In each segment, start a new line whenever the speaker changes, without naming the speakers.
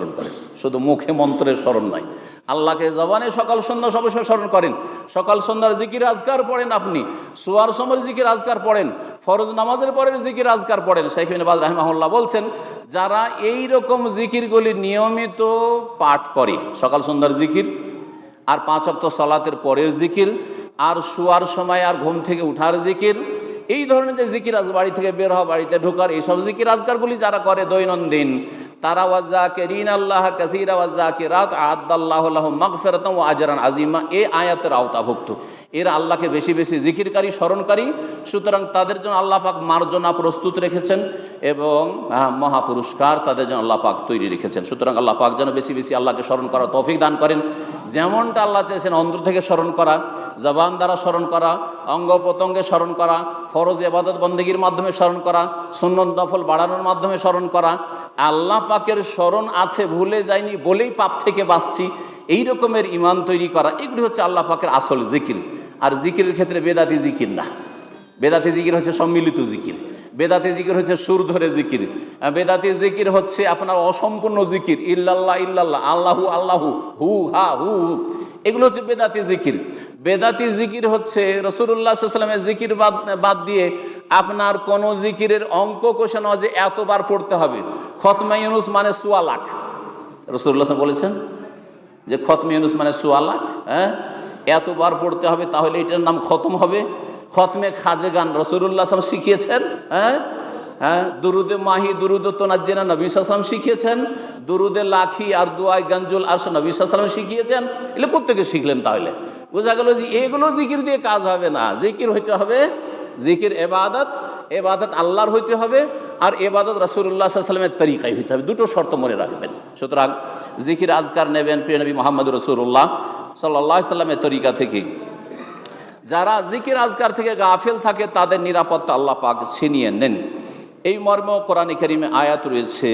স্মরণ করেন। শুধু মুখে মন্ত্রের স্মরণ নয় আল্লাহকে জবানে সকাল সন্ধ্যা সবসময় স্মরণ করেন। সকাল সন্ধ্যার জিকির আজকার পড়েন আপনি। সোয়ার সময়ের জিকির আজকার পড়েন। ফরজ নামাজের পরের জিকির আজকার পড়েন। শাইখিন বাজ রাহিমাহুল্লাহ বলছেন, যারা এই রকম জিকিরগুলি নিয়মিত পাঠ করে, সকাল সন্ধ্যার জিকির, আর পাঁচ অক্ত সলাতের পরের জিকির, আর শোয়ার সময় আর ঘুম থেকে উঠার জিকির, এই ধরনের যে জিকির আজ বাড়ি থেকে বের হওয়া, বাড়িতে ঢোকার, এইসব জিকির আজকারগুলি যারা করে দৈনন্দিন তারা ওয়াজা কে রিন আল্লাহ কাসিরা ওয়াজা কে রাত আদাল্লাহ মাগফেরতম ও আজরান আজিমা এ আয়াতের আওতাভুক্ত এরা আল্লাহকে বেশি বেশি জিকিরকারী স্মরণকারী। সুতরাং তাদের জন্য আল্লাহ পাক মার্জনা প্রস্তুত রেখেছেন এবং আহ, মহাপুরস্কার তাদের জন্য আল্লাহ পাক তৈরি রেখেছেন। সুতরাং আল্লাহ পাক যেন বেশি বেশি আল্লাহকে স্মরণ করা তৌফিক দান করেন। যেমনটা আল্লাহ চেয়েছেন অন্তর থেকে স্মরণ করা জবান দ্বারা স্মরণ করা অঙ্গ প্রত্যঙ্গে স্মরণ করা ফরজ এবাদত বন্দগীর মাধ্যমে স্মরণ করা সুন্নত দফল বাড়ানোর মাধ্যমে স্মরণ করা। আল্লাহ পাকের স্মরণ আছে ভুলে যায়নি বলেই পাপ থেকে বাঁচছি। এই রকমের ইমান তৈরি করা, এগুলি হচ্ছে আল্লাহ পাকের আসল জিকির। আর জিকিরের ক্ষেত্রে বেদাতি জিকির না। বেদাতি জিকির হচ্ছে সম্মিলিত জিকির। বেদাতি জিকির হচ্ছে সুর ধরে জিকির। বেদাতি জিকির হচ্ছে আপনার অসম্পূর্ণ জিকির, ইল্লাল্লাহ ইল্লাল্লাহ, আল্লাহু আল্লাহু, হু, হা, হু হু। এগুলো হচ্ছে বেদাতি জিকির। বেদাতি জিকির হচ্ছে রসুল্লাহ সাল্লামের জিকির বাদ বাদ দিয়ে আপনার কোন জিকিরের অঙ্ক কোষে নয় যে এতবার পড়তে হবে। খতমা ইউনুস মানে সোয়া লাখ। রসুল্লাহ বলেছেন যে খতমে ইউনুস মানে সোয়া লাখ হ্যাঁ? এতবার পড়তে হবে তাহলে এটার নাম খতম হবে। খতমে খাজে গান রসুল্লাহ আসলাম শিখিয়েছেন হ্যাঁ? হ্যাঁ? দুরুদে মাহি, দুরুদ তোনাজ্জেনা নবী সাল্লাম শিখিয়েছেন, দুরুদে লাখি আর দুয়াই গঞ্জুল আস নবী সাল্লাম শিখিয়েছেন। এগুলো কোথেকে শিখলেন তাহলে। বোঝা গেল যে এগুলো জিকির দিয়ে কাজ হবে না। জিকির হইতে হবে, জিকির এবাদত এবাদত আল্লাহর হইতে হবে। আর এবাদত রাসুল্লাহ সাল্লামের তরিকায় হইতে হবে। দুটো শর্ত মনে রাখবেন। সুতরাং জিকির আজকার নেবেন প্রিয় নবী মোহাম্মদ রসুল্লাহ সাল্লাহ সাল্লামের তরিকা থেকে। যারা জিকির আজকার থেকে গাফেল থাকে, তাদের নিরাপত্তা আল্লাহ পাক ছিনিয়ে নেন। এই মর্ম কোরআন করিমে আয়াত রয়েছে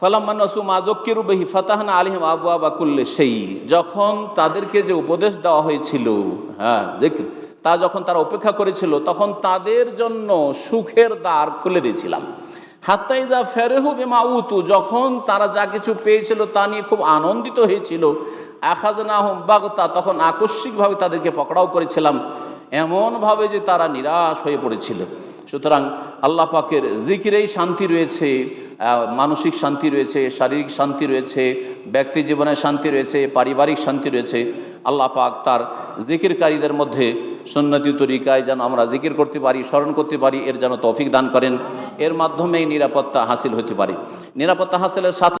ফালাম্মানসু মাজক্কিরু বেহি ফাতাহনা আলিহিম আবু আবাকুল্লে সেই যখন তাদেরকে যে উপদেশ দেওয়া হয়েছিল হ্যাঁ তা যখন তারা অপেক্ষা করেছিল, তখন তাদের জন্য সুখের দ্বার খুলে দিয়েছিলাম। হাত্তাইদা ফেরেহু বেমা উতু, যখন তারা যা কিছু পেয়েছিল তা নিয়ে খুব আনন্দিত হয়েছিল, আখাদনাহম বাগতা, তখন আকস্মিকভাবে তাদেরকে পকড়াও করেছিলাম। এমনভাবে যে তারা নিরাশ হয়ে পড়েছিল। সুতরাং আল্লাহ পাকের জিকিরেই শান্তি রয়েছে মানসিক শান্তি রয়েছে, শারীরিক শান্তি রয়েছে, ব্যক্তি জীবনের শান্তি রয়েছে, পারিবারিক শান্তি রয়েছে। আল্লাহ পাক তার জিকিরকারীদের মধ্যে সুন্নতি তরিকায় যেন আমরা জিকির করতে পারি, স্মরণ করতে পারি, এর যেন তৌফিক দান করেন। এর মাধ্যমেই নিরাপত্তা হাসিল হতে পারে। নিরাপত্তা হাসিলের সাথে